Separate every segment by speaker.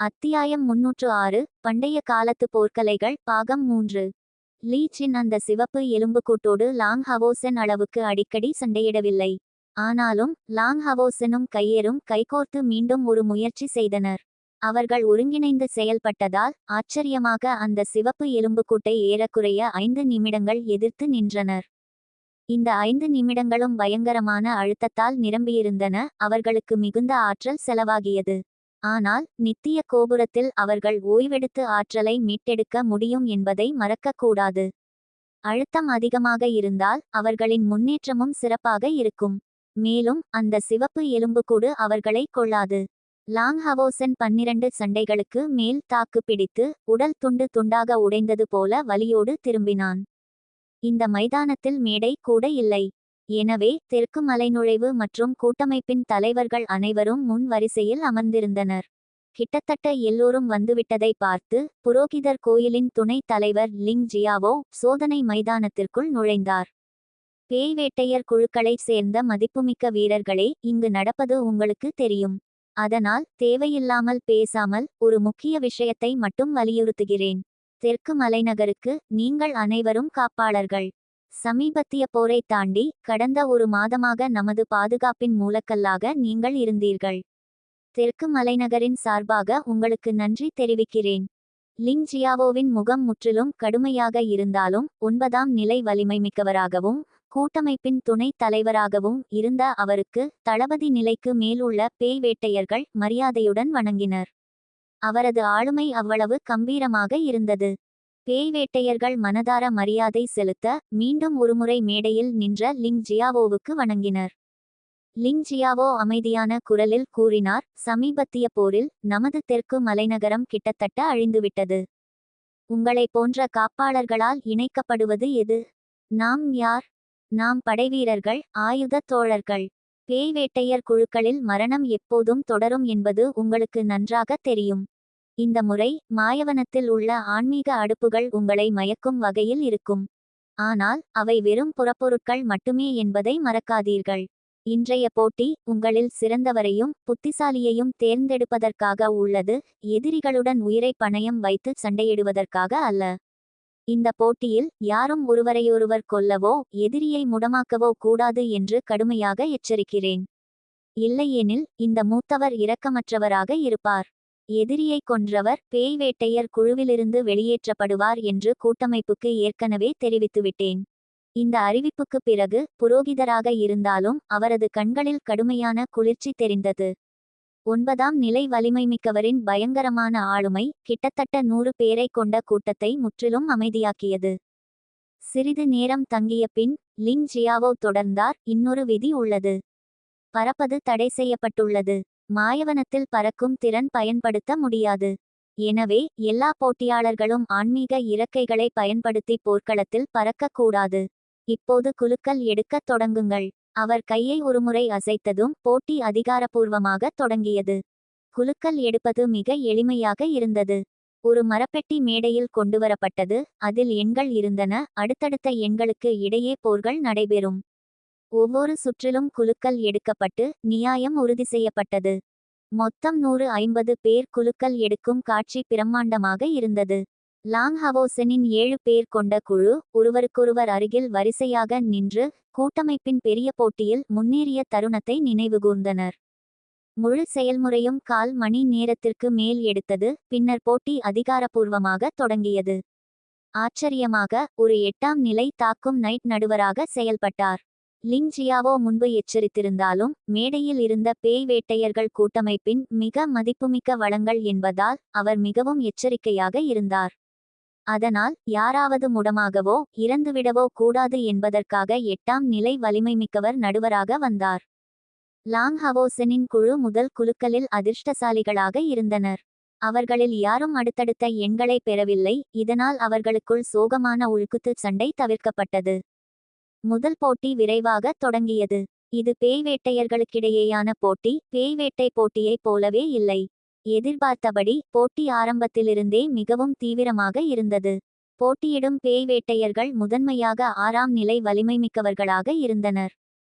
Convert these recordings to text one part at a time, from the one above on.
Speaker 1: அத்தியாயம் முன்னூற்று ஆறு பண்டைய காலத்து போர்க்கலைகள் பாகம் மூன்று. லீச்சின் அந்த சிவப்பு எலும்புக்கூட்டோடு லாங் ஹவோசன் அளவுக்கு அடிக்கடி சண்டையிடவில்லை. ஆனாலும் லாங் ஹவோசனும் கையேறும் கைகோர்த்து மீண்டும் ஒரு முயற்சி செய்தனர். அவர்கள் ஒருங்கிணைந்து செயல்பட்டதால் ஆச்சரியமாக அந்த சிவப்பு எலும்புக்கூட்டை ஏறக்குறைய ஐந்து நிமிடங்கள் எதிர்த்து நின்றனர். இந்த ஐந்து நிமிடங்களும் பயங்கரமான அழுத்தத்தால் நிரம்பியிருந்தன அவர்களுக்கு மிகுந்த ஆற்றல் செலவாகியது. ஆனால் நித்திய கோபுரத்தில் அவர்கள் ஓய்வெடுத்து ஆற்றலை மீட்டெடுக்க முடியும் என்பதை மறக்கக்கூடாது. அழுத்தம் அதிகமாக இருந்தால் அவர்களின் முன்னேற்றமும் சிறப்பாக இருக்கும். மேலும் அந்த சிவப்பு எலும்புக்கூடு அவர்களை கொள்ளாது. லாங் ஹவோசன் பன்னிரண்டு சண்டைகளுக்கு மேல் தாக்கு பிடித்து உடல் துண்டு துண்டாக உடைந்தது போல வலியோடு திரும்பினான். இந்த மைதானத்தில் மேடை கூட இல்லை. எனவே தெற்கு மலைநுழைவு மற்றும் கூட்டமைப்பின் தலைவர்கள் அனைவரும் முன் வரிசையில் அமர்ந்திருந்தனர். கிட்டத்தட்ட எல்லோரும் வந்துவிட்டதை பார்த்து புரோகிதர் கோயிலின் துணைத் தலைவர் லிங் ஜியாவோ சோதனை மைதானத்திற்குள் நுழைந்தார். பேய் வேட்டையர் குழுக்களைச் சேர்ந்த மதிப்புமிக்க வீரர்களே இங்கு நடப்பது உங்களுக்கு தெரியும். அதனால் தேவையில்லாமல் பேசாமல் ஒரு முக்கிய விஷயத்தை மட்டும் வலியுறுத்துகிறேன். தெற்கு மலைநகருக்கு நீங்கள் அனைவரும் காப்பாளர்கள். சமீபத்திய போரை தாண்டி கடந்த ஒரு மாதமாக நமது பாதுகாப்பின் மூலக்கல்லாக நீங்கள் இருந்தீர்கள். தெற்கு மலைநகரின் சார்பாக உங்களுக்கு நன்றி தெரிவிக்கிறேன். லிங் ஜியாவோவின் முகம் முற்றிலும் கடுமையாக இருந்தாலும் ஒன்பதாம் நிலை வலிமை மிக்கவராகவும் கூட்டமைப்பின் துணைத் தலைவராகவும் இருந்த அவருக்கு தளபதி நிலைக்கு மேலுள்ள பேய் வேட்டையர்கள் மரியாதையுடன் வணங்கினர். அவரது ஆளுமை அவ்வளவு கம்பீரமாக இருந்தது. பேய் வேட்டையர்கள் மனதார மரியாதை செலுத்த மீண்டும் ஒருமுறை மேடையில் நின்ற லிங் ஜியாவோவுக்கு வணங்கினர். லிங் ஜியாவோ அமைதியான குரலில் கூறினார் சமீபத்திய போரில் நமது தெற்கு மலைநகரம் கிட்டத்தட்ட அழிந்துவிட்டது. உங்களை போன்ற காப்பாளர்களால் இணைக்கப்படுவது எது? நாம் யார்? நாம் படைவீரர்கள் ஆயுத தோழர்கள். பேய் வேட்டையர் குழுக்களில் மரணம் எப்போதும் தொடரும் என்பது உங்களுக்கு நன்றாக தெரியும். இந்த முறை மாயவனத்தில் உள்ள ஆன்மீக அடுப்புகள் உங்களை மயக்கும் வகையில் இருக்கும். ஆனால் அவை வெறும் புறப்பொருட்கள் மட்டுமே என்பதை மறக்காதீர்கள். இன்றைய போட்டி உங்களில் சிறந்தவரையும் புத்திசாலியையும் தேர்ந்தெடுப்பதற்காக உள்ளது எதிரிகளுடன் உயிரை பணயம் வைத்து சண்டையிடுவதற்காக அல்ல. இந்த போட்டியில் யாரும் ஒருவரையொருவர் கொல்லவோ எதிரியை முடமாக்கவோ கூடாது என்று கடுமையாக எச்சரிக்கிறேன். இல்லையெனில் இந்த மூத்தவர் இரக்கமற்றவராக இருப்பார். எதிரியை கொன்றவர் பேய் வேட்டையர் குழுவிலிருந்து வெளியேற்றப்படுவார் என்று கூட்டமைப்புக்கு ஏற்கனவே தெரிவித்துவிட்டேன். இந்த அறிவிப்புக்கு பிறகு புரோகிதராக இருந்தாலும் அவரது கண்களில் கடுமையான குளிர்ச்சி தெரிந்தது. ஒன்பதாம் நிலை வலிமைமிக்கவரின் பயங்கரமான ஆளுமை கிட்டத்தட்ட நூறு பேரை கொண்ட கூட்டத்தை முற்றிலும் அமைதியாக்கியது. சிறிது நேரம் தங்கிய பின் லிங் ஜியாவோ தொடர்ந்தார் இன்னொரு விதி உள்ளது. பறப்பது தடை செய்யப்பட்டுள்ளது. மாயவனத்தில் பறக்கும் திறன் பயன்படுத்த முடியாது. எனவே எல்லா போட்டியாளர்களும் ஆன்மீக இறக்கைகளை பயன்படுத்தி போர்க்களத்தில் பறக்கக்கூடாது. இப்போது குலுக்கல் எடுக்கத் தொடங்குங்கள். அவர் கையை ஒருமுறை அசைத்ததும் போட்டி அதிகாரப்பூர்வமாக தொடங்கியது. குலுக்கல் எடுப்பது மிக எளிமையாக இருந்தது. ஒரு மரப்பெட்டி மேடையில் கொண்டுவரப்பட்டது அதில் எண்கள் இருந்தன அடுத்தடுத்த எண்களுக்கு இடையே போர்கள் நடைபெறும். ஒவ்வொரு சுற்றிலும் குலுக்கல் எடுக்கப்பட்டு நியாயம் உறுதி செய்யப்பட்டது. மொத்தம் நூறு ஐம்பது பேர் குலுக்கல் எடுக்கும் காட்சி பிரம்மாண்டமாக இருந்தது. லாங் ஹவோசனின் ஏழு பேர் கொண்ட குழு ஒருவருக்கொருவர் அருகில் வரிசையாக நின்று கூட்டமைப்பின் பெரிய போட்டியில் முன்னேறிய தருணத்தை நினைவுகூர்ந்தனர். முழு செயல்முறையும் கால் மணி நேரத்திற்கு மேல் எடுத்தது பின்னர் போட்டி அதிகாரப்பூர்வமாக தொடங்கியது. ஆச்சரியமாக ஒரு எட்டாம் நிலை தாக்கும் நைட் நடுவராக செயல்பட்டார். லிங் ஜியாவோ முன்பு எச்சரித்திருந்தாலும் மேடையில் இருந்த பேய் வேட்டையர்கள் கூட்டமைப்பின் மிக மதிப்புமிக்க வளங்கள் என்பதால் அவர் மிகவும் எச்சரிக்கையாக இருந்தார். அதனால் யாராவது முடமாகவோ இறந்துவிடவோ கூடாது என்பதற்காக எட்டாம் நிலை வலிமைமிக்கவர் நடுவராக வந்தார். லாங் ஹவோசனின் குழு முதல் குழுக்களில் அதிர்ஷ்டசாலிகளாக இருந்தனர். அவர்களில் யாரும் அடுத்தடுத்த எண்களை பெறவில்லை இதனால் அவர்களுக்குள் சோகமான உள்குத்து சண்டை தவிர்க்கப்பட்டது. முதல் போட்டி விரைவாக தொடங்கியது. இது பேய் வேட்டையர்களுக்கிடையேயான போட்டி. பேய் வேட்டை போட்டியைப் போலவே இல்லை. எதிர்பார்த்தபடி போட்டி ஆரம்பத்திலிருந்தே மிகவும் தீவிரமாக இருந்தது. போட்டியிடும் பேய் வேட்டையர்கள் முதன்மையாக ஆறாம் நிலை வலிமைமிக்கவர்களாக இருந்தனர்.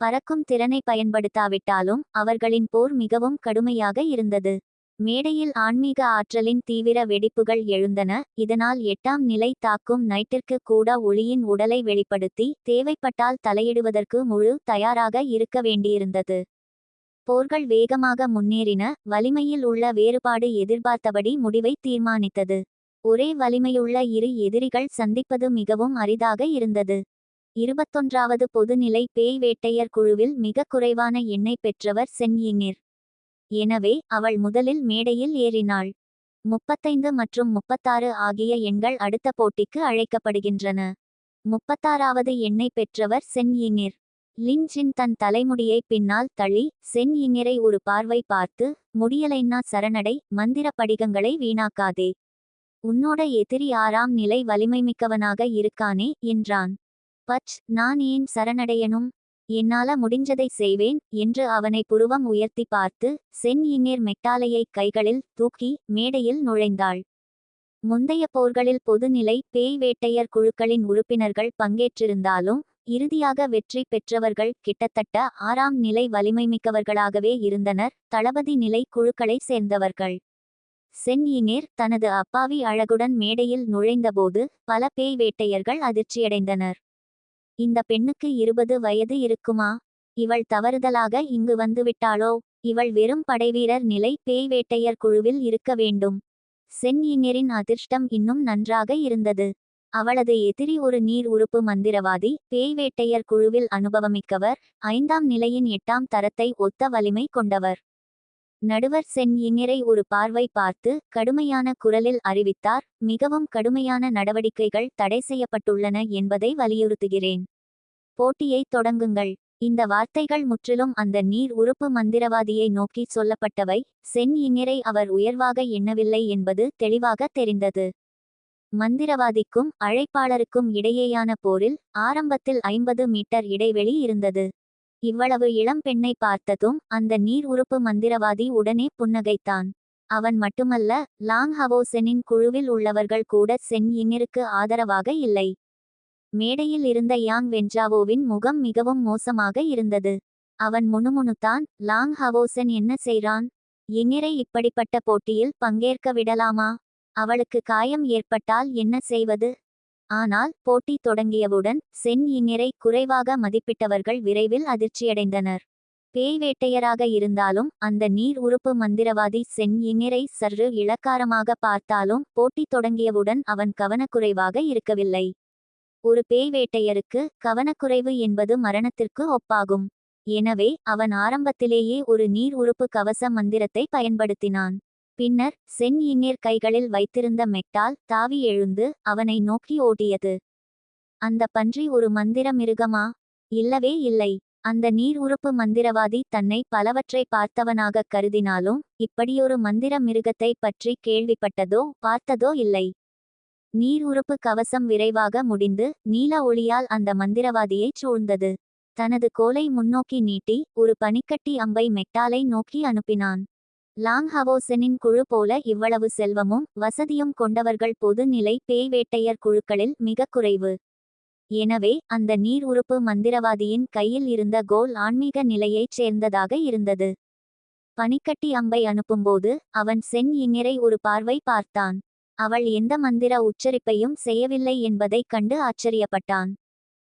Speaker 1: பறக்கும் திறனை பயன்படுத்தாவிட்டாலும் அவர்களின் போர் மிகவும் கடுமையாக இருந்தது. மேடையில் ஆன்மீக ஆற்றலின் தீவிர வெடிப்புகள் எழுந்தன. இதனால் எட்டாம் நிலை தாக்கும் நைட்டிற்கு கூட ஒளியின் உடலை வெளிப்படுத்தி தேவைப்பட்டால் தலையிடுவதற்கு முழு தயாராக இருக்க வேண்டியிருந்தது. போர்கள் வேகமாக முன்னேறின. வலிமையில் உள்ள வேறுபாடு எதிர்பார்த்தபடி முடிவை தீர்மானித்தது. ஒரே வலிமையுள்ள இரு எதிரிகள் சந்திப்பது மிகவும் அரிதாக இருந்தது. இருபத்தொன்றாவது பொதுநிலை பேய் வேட்டையர் குழுவில் மிக குறைவான எண்ணெய் பெற்றவர் சென்யினிர் எனவே அவள் முதலில் மேடையில் ஏறினாள். முப்பத்தைந்து மற்றும் முப்பத்தாறு ஆகிய எண்கள் அடுத்த போட்டிக்கு அழைக்கப்படுகின்றன. முப்பத்தாறாவது எண்ணை பெற்றவர் சென் யிங்கிர் லின்ஜின் தன் தலைமுடியை பின்னால் தள்ளி சென் யிங்கிரை ஒரு பார்வை பார்த்து முடியலைன்னா சரணடை மந்திர படிகங்களை வீணாக்காதே. உன்னோட எதிரி ஆறாம் நிலை வலிமைமிக்கவனாக இருக்கானே என்றான். பச் நான் ஏன் சரணடையனும் என்னால முடிஞ்சதை செய்வேன் என்று அவனை புருவம் உயர்த்தி பார்த்து சென் இநேர் மெட்டாலையை கைகளில் தூக்கி மேடையில் நுழைந்தாள். முந்தைய போர்களில் பொதுநிலை பேய் வேட்டையர் குழுக்களின் உறுப்பினர்கள் பங்கேற்றிருந்தாலும் இறுதியாக வெற்றி பெற்றவர்கள் கிட்டத்தட்ட ஆறாம் நிலை வலிமைமிக்கவர்களாகவே இருந்தனர் தளபதி நிலை குழுக்களை சேர்ந்தவர்கள். சென் இனேர் தனது அப்பாவி அழகுடன் மேடையில் நுழைந்தபோது பல பேய் வேட்டையர்கள் அதிர்ச்சியடைந்தனர். இந்த பெண்ணுக்கு இருபது வயது இருக்குமா? இவள் தவறுதலாக இங்கு வந்துவிட்டாளோ? இவள் வெறும் படைவீரர் நிலை பேய் வேட்டையர் குழுவில் இருக்க வேண்டும். சென் இங்கரின் அதிர்ஷ்டம் இன்னும் நன்றாக இருந்தது. அவளது எதிரி ஒரு நீர் உறுப்பு மந்திரவாதி பேய் வேட்டையர் குழுவில் அனுபவமிக்கவர் ஐந்தாம் நிலையின் எட்டாம் தரத்தை ஒத்த வலிமை கொண்டவர். நடுவர் சென் இங்கிரை ஒரு பார்வை பார்த்து கடுமையான குரலில் அறிவித்தார் மிகவும் கடுமையான நடவடிக்கைகள் தடை செய்யப்பட்டுள்ளன என்பதை வலியுறுத்துகிறேன். போட்டியை தொடங்குங்கள் இந்த வார்த்தைகள் முற்றிலும் அந்த நீர் உறுப்பு மந்திரவாதியை நோக்கி சொல்லப்பட்டவை சென் இங்கிரை அவர் உயர்வாக எண்ணவில்லை என்பது தெளிவாக தெரிந்தது. மந்திரவாதிக்கும் அழைப்பாளருக்கும் இடையேயான போரில் ஆரம்பத்தில் ஐம்பது மீட்டர் இடைவெளி இருந்தது. இவ்வளவு இளம் பெண்ணை பார்த்ததும் அந்த நீர் உறுப்பு மந்திரவாதி உடனே புன்னகைத்தான். அவன் மட்டுமல்ல லாங் ஹவோசெனின் குழுவில் உள்ளவர்கள் கூட சென் இங்கிற்கு ஆதரவாக இல்லை. மேடையில் இருந்த யாங் வென்ஜாவோவின் முகம் மிகவும் மோசமாக இருந்தது. அவன் முணுமுணுத்தான் லாங் ஹவோசென் என்ன செய்றான்? இனிரை இப்படிப்பட்ட போட்டியில் பங்கேற்க விடலாமா? அவளுக்கு காயம் ஏற்பட்டால் என்ன செய்வது? ஆனால் போட்டி தொடங்கியவுடன் சென் இங்கிரை குறைவாக மதிப்பிட்டவர்கள் விரைவில் அதிர்ச்சியடைந்தனர். பேய் வேட்டையராக இருந்தாலும் அந்த நீர் உறுப்பு மந்திரவாதி சென் இங்கிரை சற்று இளக்காரமாக பார்த்தாலும் போட்டி தொடங்கியவுடன் அவன் கவனக்குறைவாக இருக்கவில்லை. ஒரு பேய் வேட்டையருக்கு கவனக்குறைவு என்பது மரணத்திற்கு ஒப்பாகும். எனவே அவன் ஆரம்பத்திலேயே ஒரு நீர் உறுப்பு கவச மந்திரத்தை பயன்படுத்தினான். பின்னர் சென் இங்கேர் கைகளில் வைத்திருந்த மெட்டால் தாவி எழுந்து அவனை நோக்கி ஓடியது. அந்த பன்றி ஒரு மந்திர மிருகமா? இல்லவே இல்லை. அந்த நீர் உறுப்பு மந்திரவாதி தன்னை பலவற்றை பார்த்தவனாக கருதினாலும் இப்படியொரு மந்திர மிருகத்தை பற்றி கேள்விப்பட்டதோ பார்த்ததோ இல்லை. நீர் உறுப்பு கவசம் விரைவாக முடிந்து நீல ஒளியால் அந்த மந்திரவாதியைச் சூழ்ந்தது. தனது கோலை முன்னோக்கி நீட்டி ஒரு பனிக்கட்டி அம்பை மெட்டாலை நோக்கி அனுப்பினான். லாங் ஹவோசனின் குழு போல இவ்வளவு செல்வமும் வசதியும் கொண்டவர்கள் பொதுநிலை பேய் வேட்டையர் குழுக்களில் மிக குறைவு. எனவே அந்த நீர் உறுப்பு மந்திரவாதியின் கையில் இருந்த கோல் ஆன்மீக நிலையைச் சேர்ந்ததாக இருந்தது. பனிக்கட்டி அம்பை அனுப்பும்போது அவன் சென் இங்கிரை ஒரு பார்வை பார்த்தான். அவள் எந்த மந்திர உச்சரிப்பையும் செய்யவில்லை என்பதைக் கண்டு ஆச்சரியப்பட்டான்.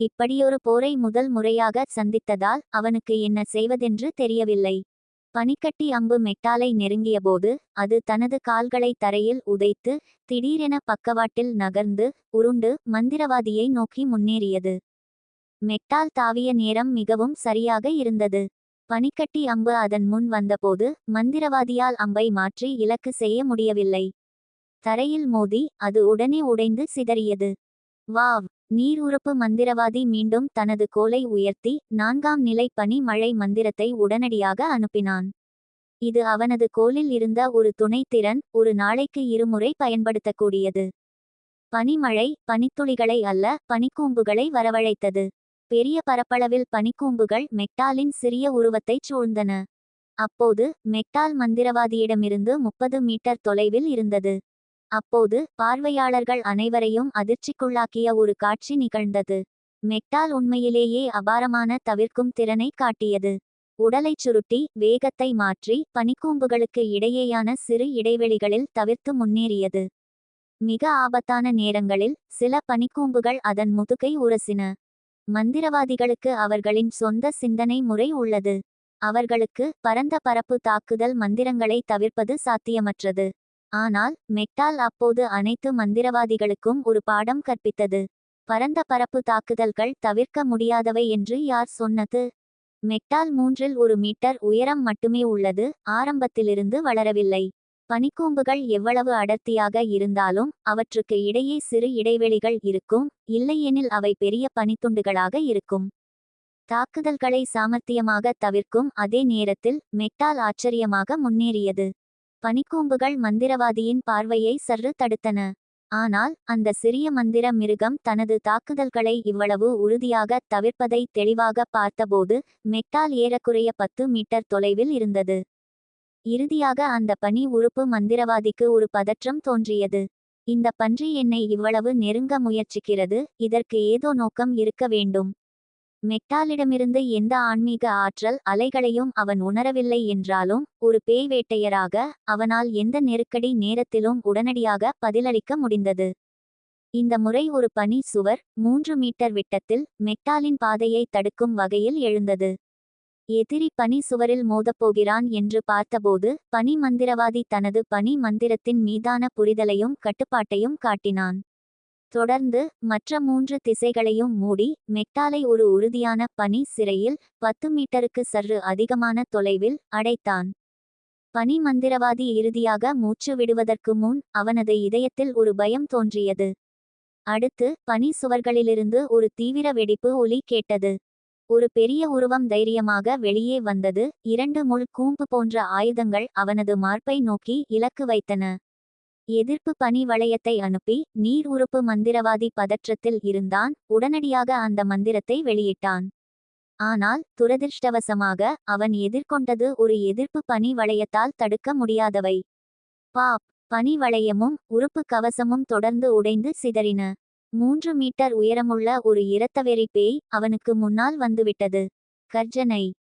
Speaker 1: இப்படியொரு போரை முதல் முறையாக சந்தித்ததால் அவனுக்கு என்ன செய்வதென்று தெரியவில்லை. பனிக்கட்டி அம்பு மெட்டாலை நெருங்கியபோது அது தனது கால்களை தரையில் உதைத்து திடீரென பக்கவாட்டில் நகர்ந்து உருண்டு மந்திரவாதியை நோக்கி முன்னேறியது. மெட்டால் தாவிய நேரம் மிகவும் சரியாக இருந்தது. பனிக்கட்டி அம்பு அதன் முன் வந்தபோது மந்திரவாதியால் அம்பை மாற்றி இலக்கு செய்ய முடியவில்லை. தரையில் மோதி அது உடனே உடைந்து சிதறியது. வாவ்! நீர் உறுப்பு மந்திரவாதி மீண்டும் தனது கோலை உயர்த்தி நான்காம் நிலை பனி மழை மந்திரத்தை உடனடியாக அனுப்பினான். இது அவனது கோலில் இருந்த ஒரு துணைத்திறன் ஒரு நாளைக்கு இருமுறை பயன்படுத்தக்கூடியது. பனிமழை பனித்துளிகளை அல்ல பனிக்கூம்புகளை வரவழைத்தது. பெரிய பரப்பளவில் பனிக்கூம்புகள் மெக்டாலின் சிறிய உருவத்தைச் சூழ்ந்தன. அப்போது மெக்டால் மந்திரவாதியிடமிருந்து முப்பது மீட்டர் தொலைவில் இருந்தது. அப்போது பார்வையாளர்கள் அனைவரையும் அதிர்ச்சிக்குள்ளாக்கிய ஒரு காட்சி நிகழ்ந்தது. மெக்டால் உண்மையிலேயே அபாரமான தவிர்க்கும் திறனை காட்டியது. உடலைச் சுருட்டி வேகத்தை மாற்றி பனிக்கூம்புகளுக்கு இடையேயான சிறு இடைவெளிகளில் தவிர்த்து முன்னேறியது. மிக ஆபத்தான நேரங்களில் சில பனிக்கூம்புகள் அதன் முதுகை உரசின. மந்திரவாதிகளுக்கு அவர்களின் சொந்த சிந்தனை முறை உள்ளது. அவர்களுக்கு பரந்த பரப்பு தாக்குதல் மந்திரங்களை தவிர்ப்பது சாத்தியமற்றது. ஆனால் மெக்டால் அப்போது அனைத்து மந்திரவாதிகளுக்கும் ஒரு பாடம் கற்பித்தது. பரந்த பரப்பு தாக்குதல்கள் தவிர்க்க முடியாதவை என்று யார் சொன்னது? மெக்டால் மூன்றில் ஒரு மீட்டர் உயரம் மட்டுமே உள்ளது ஆரம்பத்திலிருந்து வளரவில்லை. பனிக்கூம்புகள் எவ்வளவு அடர்த்தியாக இருந்தாலும் அவற்றுக்கு இடையே சிறு இடைவெளிகள் இருக்கும் இல்லையெனில் அவை பெரிய பனித்துண்டுகளாக இருக்கும். தாக்குதல்களை சாமர்த்தியமாக தவிர்க்கும் அதே நேரத்தில் மெக்டால் ஆச்சரியமாக முன்னேறியது. பனிக்கூம்புகள் மந்திரவாதியின் பார்வையை சற்று தடுத்தன. ஆனால் அந்த சிறிய மந்திர மிருகம் தனது தாக்குதல்களை இவ்வளவு உறுதியாக தவிர்ப்பதை தெளிவாக பார்த்தபோது மெட்டால் ஏறக்குறைய பத்து மீட்டர் தொலைவில் இருந்தது. இறுதியாக அந்த பனி உறுப்பு மந்திரவாதிக்கு ஒரு பதற்றம் தோன்றியது. இந்த பன்றி என்னை இவ்வளவு நெருங்க முயற்சிக்கிறது இதற்கு ஏதோ நோக்கம் இருக்க வேண்டும். மெக்டாலிடமிருந்து எந்த ஆன்மீக ஆற்றல் அலைகளையும் அவன் உணரவில்லை என்றாலும் ஒரு பேய் வேட்டையராக அவனால் எந்த நெருக்கடி நேரத்திலும் உடனடியாக பதிலளிக்க முடிந்தது. இந்த முறை ஒரு பனி சுவர் மூன்று மீட்டர் விட்டத்தில் மெக்டாலின் பாதையை தடுக்கும் வகையில் எழுந்தது. எதிரி பனி சுவரில் மோதப்போகிறான் என்று பார்த்தபோது பனி மந்திரவாதி தனது பனி மந்திரத்தின் மீதான புரிதலையும் கட்டுப்பாட்டையும் காட்டினான். தொடர்ந்து மற்ற மூன்று திசைகளையும் மூடி மெக்டாலை ஒரு உறுதியான பனி சிறையில் பத்து மீட்டருக்கு சற்று அதிகமான தொலைவில் அடைத்தான். பனி மந்திரவாதி இறுதியாக மூச்சு விடுவதற்கு முன் அவனது இதயத்தில் ஒரு பயம் தோன்றியது. அடுத்து பனி சுவர்களிலிருந்து ஒரு தீவிர வெடிப்பு ஒலி கேட்டது. ஒரு பெரிய உருவம் தைரியமாக வெளியே வந்தது. இரண்டு முள் கூம்பு போன்ற ஆயுதங்கள் அவனது மார்பை நோக்கி இலக்கு வைத்தன. எதிர்ப்பு பனி வளையத்தை அனுப்பி நீர் உறுப்பு மந்திரவாதி பதற்றத்தில் இருந்தான். உடனடியாக அந்த மந்திரத்தை வெளியிட்டான். ஆனால் துரதிர்ஷ்டவசமாக அவன் எதிர்கொண்டது ஒரு எதிர்ப்பு பனி வளையத்தால் தடுக்க முடியாதவை. பாப். பனி வளையமும் உறுப்பு கவசமும் தொடர்ந்து உடைந்து சிதறின. மூன்று மீட்டர் உயரமுள்ள ஒரு இரத்தவெறி பேய் அவனுக்கு முன்னால் வந்துவிட்டது. கர்ஜனை.